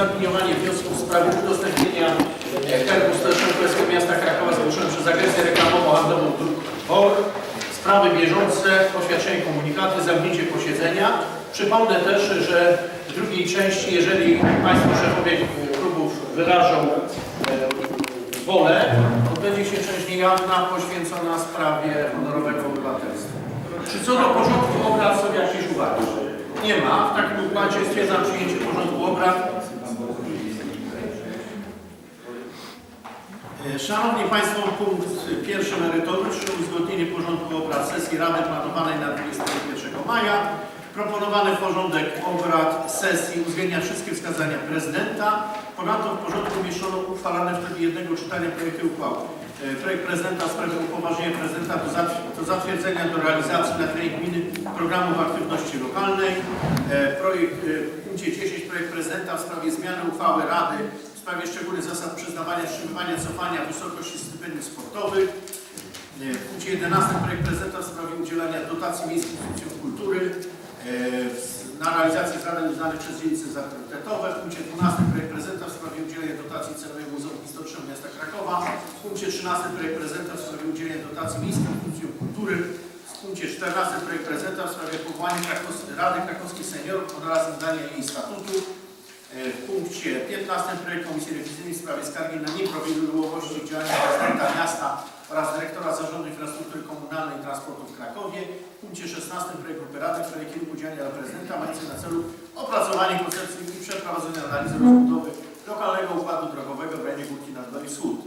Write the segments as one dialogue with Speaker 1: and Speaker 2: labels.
Speaker 1: zaopiniowanie wniosku w sprawie udostępnienia herbu Stołecznego Miasta Krakowa zgłoszone przez Agencję Reklamowo-Handlową Dróg BOR. Sprawy bieżące, oświadczenie komunikaty, zamknięcie posiedzenia. Przypomnę też, że w drugiej części, jeżeli Państwo szefowie klubów wyrażą e, wolę, odbędzie się część niejawna poświęcona sprawie honorowego obywatelstwa. Czy co do porządku obrad są jakieś uwagi? Nie ma. W takim układzie stwierdzam przyjęcie porządku obrad. E, Szanowni Państwo, punkt pierwszy merytoryczny, uzgodnienie porządku obrad sesji Rady planowanej na 21 maja. Proponowany porządek obrad sesji uwzględnia wszystkie wskazania prezydenta. Ponadto w porządku umieszczono uchwalane w trybie jednego czytania projekty uchwał. E, Projekt prezydenta w sprawie upoważnienia prezydenta do, zatw- do zatwierdzenia do realizacji na terenie gminy programów aktywności lokalnej. E, Projekt e, punkcie 10 projekt prezydenta w sprawie zmiany uchwały Rady w sprawie szczególnych zasad przyznawania, wstrzymywania, cofania wysokości stypendiów sportowych. E, W punkcie 11 projekt prezydenta w sprawie udzielania dotacji miejskim instytucjom kultury e, na realizację zadań uznanych przez dzielnice za priorytetowe. W punkcie 12 projekt prezydenta w sprawie udzielenia dotacji celowego Muzeum Historycznemu Miasta Krakowa. W punkcie 13 projekt prezydenta w sprawie udzielenia dotacji miejskim instytucjom kultury. W punkcie 14 projekt prezydenta w sprawie powołania Krakos- Rady Krakowskich Seniorów oraz zdania jej statutu. E, W punkcie 15 projekt Komisji Rewizyjnej w sprawie skargi na nieprawidłowości działania prezydenta miasta oraz dyrektora Zarządu Infrastruktury Komunalnej i Transportu w Krakowie. W punkcie 16 projekt Rady w sprawie kierunku działania prezydenta mający na celu opracowanie koncepcji i przeprowadzenie analizy rozbudowy lokalnego układu drogowego w rejonie Górki Narodowej Wschód.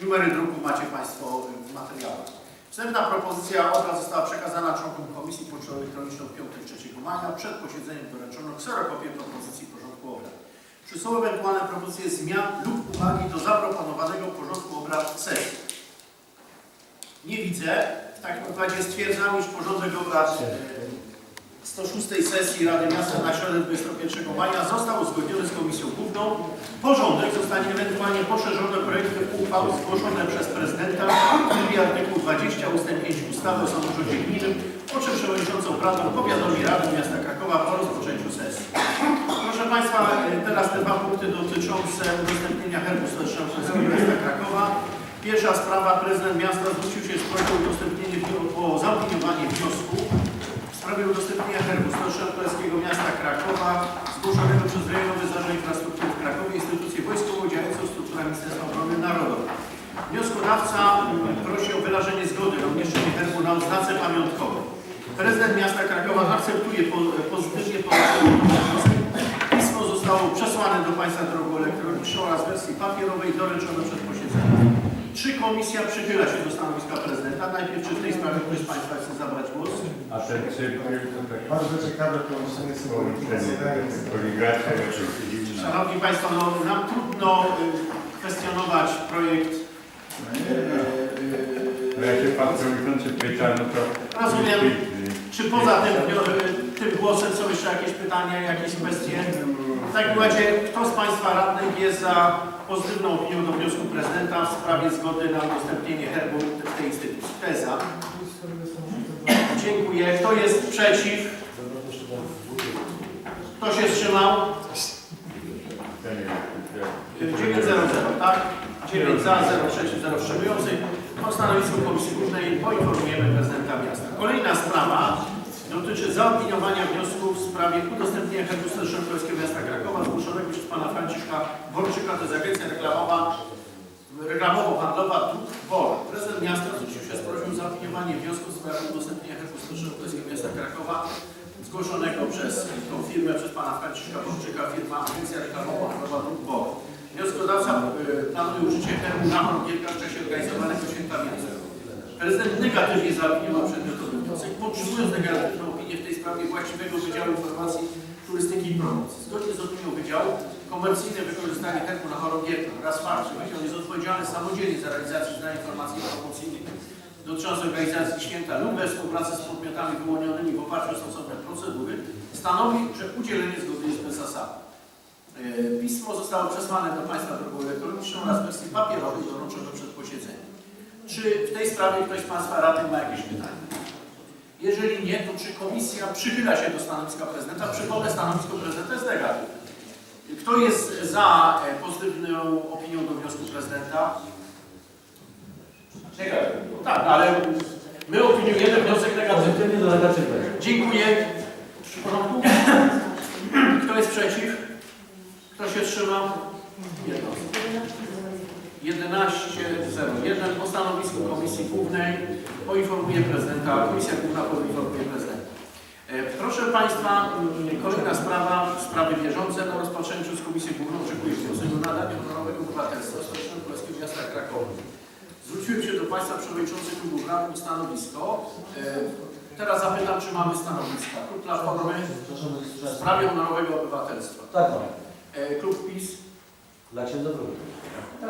Speaker 1: Numery druku macie Państwo w materiałach. Wstępna propozycja obrad została przekazana członkom komisji pocztą elektroniczną w piątek 3 maja. Przed posiedzeniem doręczono kserokopię propozycji porządku obrad. Czy są ewentualne propozycje zmian lub uwagi do zaproponowanego porządku obrad sesji? Nie widzę. W takim układzie stwierdzam, iż porządek obrad e, 106 sesji Rady Miasta na środę 21 maja został uzgodniony z Komisją Główną. Porządek zostanie ewentualnie poszerzony o projekty uchwał zgłoszone przez prezydenta w trybie artykułu 20 ust. 5 ustawy o samorządzie gminnym, o czym przewodniczącą Radą powiadomi Radę Miasta Krakowa po rozpoczęciu sesji. Proszę Państwa, e, teraz te dwa punkty dotyczące udostępnienia herbu stołecznego Miasta Krakowa. Pierwsza sprawa, prezydent miasta zwrócił się z prośbą o udostępnienie, o zaopiniowanie wniosku w sprawie udostępnienia herbu stołecznego Miasta Krakowa zgłoszonego przez Rejonowy Zarząd Infrastruktury w Krakowie, instytucję wojskową działającą w strukturach Ministerstwa Obrony Narodowej. Wnioskodawca mm, prosi o wyrażenie zgody na umieszczenie herbu na oznace pamiątkowej. Prezydent miasta Krakowa akceptuje po- pozytywnie. Pismo zostało przesłane do Państwa drogą elektroniczną oraz w wersji papierowej doręczone przed posiedzeniem. Czy komisja przychyla się do stanowiska prezydenta? Najpierw czy w tej sprawie ktoś z Państwa chce zabrać głos?
Speaker 2: A ten cyrk to tak
Speaker 3: Bardzo ciekawe połączenie z
Speaker 2: koligracja
Speaker 1: Szanowni Państwo, no, nam trudno y, kwestionować projekt. y, y,
Speaker 2: Jak się pan przewodniczący pyta, no to...
Speaker 1: Rozumiem. Czy poza tym, y, tym głosem są jeszcze jakieś pytania, jakieś kwestie? W takim razie, kto z Państwa radnych jest za pozytywną opinią do wniosku prezydenta w sprawie zgody na udostępnienie herbu w tej instytucji? Kto jest za? Dziękuję. Kto jest przeciw? Kto się wstrzymał? 900, tak? 9 za, 0 przeciw, 0 wstrzymujących. O stanowisku Komisji Głównej poinformujemy prezydenta miasta. Kolejna sprawa dotyczy zaopiniowania wniosku w sprawie udostępnienia herbu Królewskiego Krakowa zgłoszonego przez pana Franciszka Worczyka, to jest Agencja Reklamowa, reklamowo-handlowa Dróg WOL. Prezydent miasta zwrócił się z prośbą o zaopiniowanie wniosku w sprawie udostępnienia herbu Stołecznego Królewskiego Miasta Krakowa zgłoszonego przez tą firmę, przez pana Franciszka Worczyka, firma Agencja Reklamowo-handlowa Dróg WOL. Wnioskodawca y, planuje użycie herbu na chorągiewkach w czasie organizowanego święta miasta. Prezydent negatywnie zaopiniował przedmiotowy wniosek, podtrzymując negatywną opinię w tej sprawie właściwego Wydziału Informacji Turystyki i Promocji. Zgodnie z opinią Wydziału, komercyjne wykorzystanie herbu na chorągiewkę oraz fakt, że Wydział jest odpowiedzialny samodzielnie za realizację zadań informacji promocyjnych dotyczących organizacji święta lub we współpracy z podmiotami wyłonionymi w oparciu o stosowne procedury, stanowi, że udzielenie zgody jest bezzasadne. E, Pismo zostało przesłane do Państwa drogą elektroniczną oraz w wersji papierowej doręczone przed posiedzeniem. Czy w tej sprawie ktoś z Państwa radnych ma jakieś pytania? Jeżeli nie, to czy komisja przychyla się do stanowiska prezydenta? Przypomnę, stanowisko prezydenta jest negatywne. Kto jest za e, pozytywną opinią do wniosku prezydenta? Czekaj. Tak, ale my opiniujemy wniosek negatywny.
Speaker 4: Do.
Speaker 1: Dziękuję. W porządku? Kto jest przeciw? Kto się wstrzymał? Jedno. 11.01. O stanowisku Komisji Głównej poinformuje prezydenta. Komisja Główna poinformuje prezydenta. E, Proszę Państwa, mm, kolejna sprawa, sprawy bieżące na rozpatrzeniu przez Komisję Główną oczekuje wniosek o nadanie honorowego obywatelstwa Stołecznego Królewskiego Miasta Krakowa. Zwróciłem się do Państwa Przewodniczący Klubu o stanowisko. E, Teraz zapytam, czy mamy stanowiska. Klub Platformy w sprawie honorowego obywatelstwa.
Speaker 4: Tak, tak.
Speaker 1: E, Klub PiS.
Speaker 4: Dla księdza.
Speaker 1: E,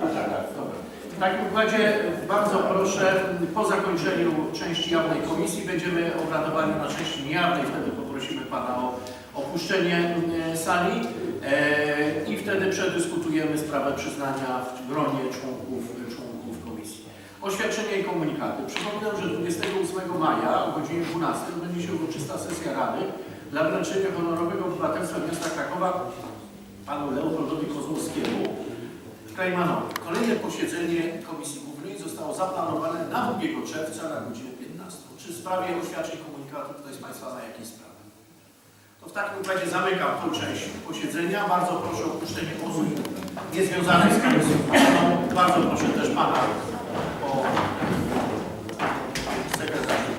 Speaker 1: tak, tak, dobra. W takim układzie bardzo proszę, po zakończeniu części jawnej komisji będziemy obradowali na części niejawnej, wtedy poprosimy Pana o opuszczenie e, sali e, i wtedy przedyskutujemy sprawę przyznania w gronie członków, członków komisji. Oświadczenia i komunikaty. Przypominam, że 28 maja o godzinie 12 odbędzie się uroczysta sesja Rady dla wręczenia honorowego obywatelstwa miasta Krakowa panu Leopoldowi Kozłowskiemu w Krajmanowie. Kolejne posiedzenie Komisji Głównej zostało zaplanowane na 2 czerwca na godzinę 15. Czy w sprawie oświadczeń komunikatów ktoś z Państwa ma jakieś sprawy? To w takim razie zamykam tą część posiedzenia. Bardzo proszę o opuszczenie osób niezwiązanych z Komisją. Bardzo proszę też Pana